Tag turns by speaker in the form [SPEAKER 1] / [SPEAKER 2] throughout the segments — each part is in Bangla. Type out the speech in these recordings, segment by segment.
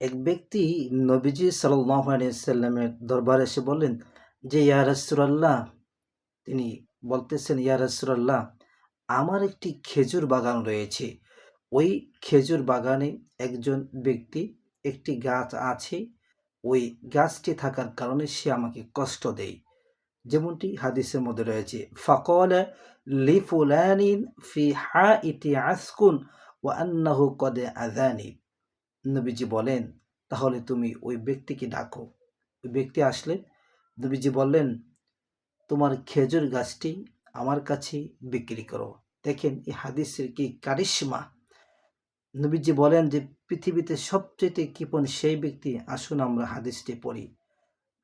[SPEAKER 1] এক ব্যক্তি নবীজি সাল্লামের দরবারে এসে বললেন যে, ইয়া রাসূলাল্লাহ। তিনি বলতেছেন, ইয়া রাসূলাল্লাহ, আমার একটি খেজুর বাগান রয়েছে। ওই খেজুর বাগানে একজন ব্যক্তি, একটি গাছ আছে। ওই গাছটি থাকার কারণে সে আমাকে কষ্ট দেয়। যেমনটি হাদিসের মধ্যে রয়েছে, ফকল লি ফুলানিন ফি হা ইতি আসকুন ও আন্নাহু কদে আজানি নবীজি বলেন, তাহলে তুমি ওই ব্যক্তিকে ডাকো। ওই ব্যক্তি আসলে, নবীজি বললেন, তোমার খেজুর গাছটি আমার কাছে বিক্রি করো। দেখেন এই হাদিসের কি কারিশ্মা? নবীজি বলেন যে, পৃথিবীতে সবচেয়ে কৃপণ সেই ব্যক্তি, আসুন আমরা হাদিসটি পড়ি।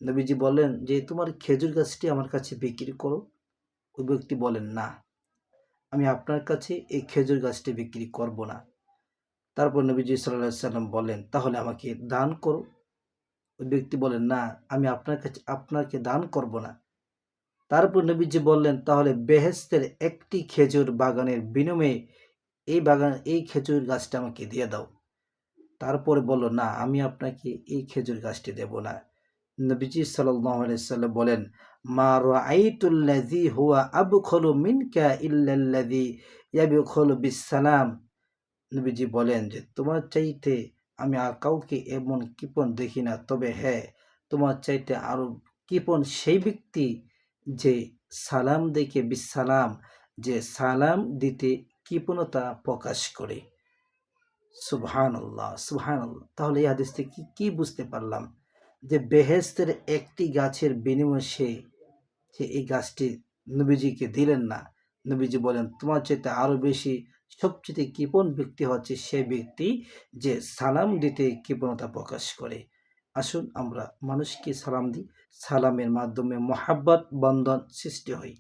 [SPEAKER 1] নবীজি বলেন যে, তোমার খেজুর গাছটি আমার কাছে বিক্রি করো? ওই ব্যক্তি বলেন, না, আমি আপনার কাছে এই খেজুর গাছটি বিক্রি করব না। তারপর নবীজি সাল্লাহ সাল্লাম বলেন, তাহলে আমাকে দান করো। ওই ব্যক্তি বলেন, না, আমি আপনার কাছে, আপনাকে দান করব না। তারপর নবীজি বললেন, তাহলে বেহেস্তের একটি খেজুর বাগানের বিনিময়ে এই বাগান, এই খেজুর গাছটা আমাকে দিয়ে দাও। তারপরে বলল, না, আমি আপনাকে এই খেজুর গাছটি দেব না। নবীজি সাল্লাম বলেন, মা রাআইতুল্লাযী হুয়া আবখলু মিনকা ইল্লাল্লাযী ইয়াবখলু বিসসালাম নবীজি বলেন যে, তোমার চাইতে আমি আর কাউকে এমন কৃপণ দেখি না। তবে হ্যাঁ তোমার চাইতে আরও কৃপণ সেই ব্যক্তি যে সালাম দেখে বিসালাম, যে সালাম দিতে কৃপণতা প্রকাশ করে। সুবহান আল্লাহ সুবহান আল্লাহ তাহলে এই হাদিস থেকে কি- বুঝতে পারলাম? যে বেহেস্তের একটি গাছের বিনিময়ে সে এই গাছটি নবীজিকে দিলেন না। নবীজি বলেন, তোমার চাইতে আরও বেশি সবচেয়ে কৃপণ ব্যক্তি হচ্ছে সে ব্যক্তি যে সালাম দিতে কৃপণতা প্রকাশ করে। আসুন আমরা মানুষকে সালাম দিই। সালামের মাধ্যমে মহাব্বত, বন্ধন সৃষ্টি হয়।